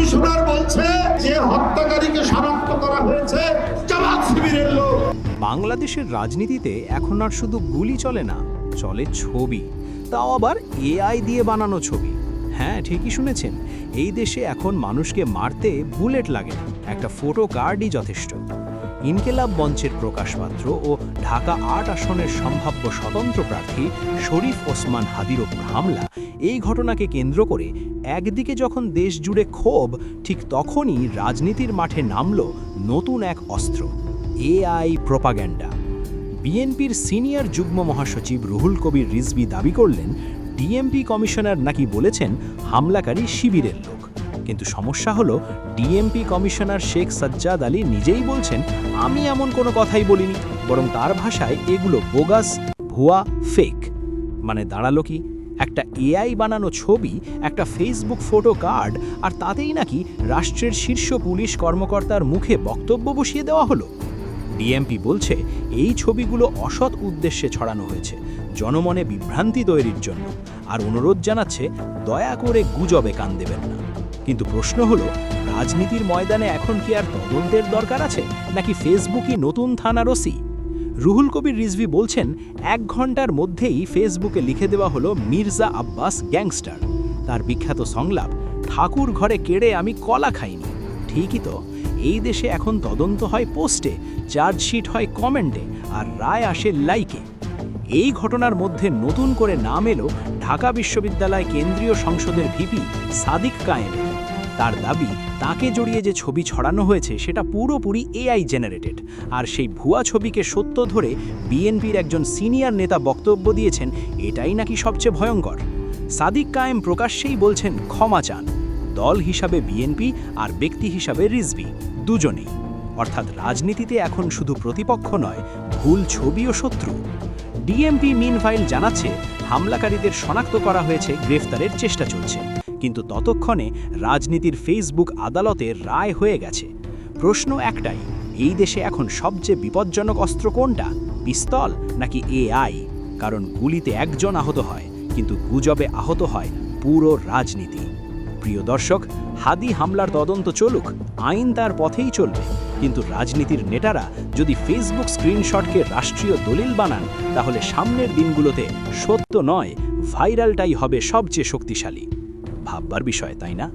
Commissioner বলছে যে হত্যাকারীকে শনাক্ত করা হয়েছে জামাত শিবিরের লোক। বাংলাদেশের রাজনীতিতে এখন আর শুধু গুলি চলে না, চলে ছবি। তাও আবার এআই দিয়ে বানানো ছবি। হ্যাঁ ঠিকই শুনেছেন। এই দেশে এখন মানুষকে মারতে বুলেট লাগে না। একটা ফটো কার্ডই যথেষ্ট। ইনকেলাব মঞ্চের প্রকাশপাত্র ও ঢাকা আট আসনের সম্ভাব্য স্বতন্ত্র প্রার্থী শরীফ ওসমান হাদির ওপর হামলা এই ঘটনাকে কেন্দ্র করে একদিকে যখন দেশ জুড়ে ক্ষোভ, ঠিক তখনই রাজনীতির মাঠে নামল নতুন এক অস্ত্র, এআই প্রোপাগ্যান্ডা বিএনপির সিনিয়র যুগ্ম মহাসচিব রুহুল কবির রিজভি দাবি করলেন, ডিএমপি কমিশনার নাকি বলেছেন হামলাকারী শিবিরের লোক। কিন্তু সমস্যা হলো, ডিএমপি কমিশনার শেখ সাজ্জাদ আলী নিজেই বলছেন, আমি এমন কোনো কথাই বলিনি। বরং তার ভাষায় এগুলো বোগাস, ভুয়া, ফেক। মানে দাঁড়াল কি? একটা এআই বানানো ছবি, একটা ফেসবুক ফটো কার্ড আর তাতেই নাকি রাষ্ট্রের শীর্ষ পুলিশ কর্মকর্তার মুখে বক্তব্য বসিয়ে দেওয়া হলো। ডিএমপি বলছে, এই ছবিগুলো অসৎ উদ্দেশ্যে ছড়ানো হয়েছে, জনমনে বিভ্রান্তি তৈরির জন্য, আর অনুরোধ জানাচ্ছে, দয়া করে গুজবে কান দেবেন না। কিন্তু প্রশ্ন হলো, রাজনীতির ময়দানে এখন কি আর তদন্তের দরকার আছে? নাকি ফেসবুকই নতুন থানার ওসি? রুহুল কবির রিজভি বলছেন, এক ঘণ্টার মধ্যেই ফেসবুকে লিখে দেওয়া হলো মির্জা আব্বাস গ্যাংস্টার। তার বিখ্যাত সংলাপ, ঠাকুর ঘরে কেড়ে আমি কলা খাইনি। ঠিকই তো, এই দেশে এখন তদন্ত হয় পোস্টে, চার্জশিট হয় কমেন্টে, আর রায় আসে লাইকে। এই ঘটনার মধ্যে নতুন করে নাম এলো ঢাকা বিশ্ববিদ্যালয় কেন্দ্রীয় সংসদের ভিপি সাদিক কায়েমের। তার দাবি, তাকে জড়িয়ে যে ছবি ছড়ানো হয়েছে সেটা পুরোপুরি এআই জেনারেটেড। আর সেই ভুয়া ছবিকে সত্য ধরে বিএনপির একজন সিনিয়র নেতা বক্তব্য দিয়েছেন, এটাই নাকি সবচেয়ে ভয়ঙ্কর? সাদিক কায়েম প্রকাশ্যেই বলছেন, ক্ষমা চান। দল হিসাবে বিএনপি আর ব্যক্তি হিসাবে রিজভি, দুজনেই। অর্থাৎ রাজনীতিতে এখন শুধু প্রতিপক্ষ নয়, ভুল ছবি ও শত্রু। ডিএমপি মিনফাইল জানাচ্ছে, হামলাকারীদের শনাক্ত করা হয়েছে, গ্রেফতারের চেষ্টা চলছে। কিন্তু ততক্ষণে রাজনীতির ফেসবুক আদালতে রায় হয়ে গেছে। প্রশ্ন একটাই, এই দেশে এখন সবচেয়ে বিপজ্জনক অস্ত্র কোনটা? পিস্তল নাকি এআই কারণ গুলিতে একজন আহত হয়, কিন্তু গুজবে আহত হয় পুরো রাজনীতি। প্রিয় দর্শক, হাদি হামলার তদন্ত চলুক, আইন তার পথেই চলবে। কিন্তু রাজনীতির নেতারা যদি ফেসবুক স্ক্রিনশটকে রাষ্ট্রীয় দলিল বানান, তাহলে সামনের দিনগুলোতে সত্য নয়, ভাইরালটাই হবে সবচেয়ে শক্তিশালী। ভাববার বিষয় তাই না?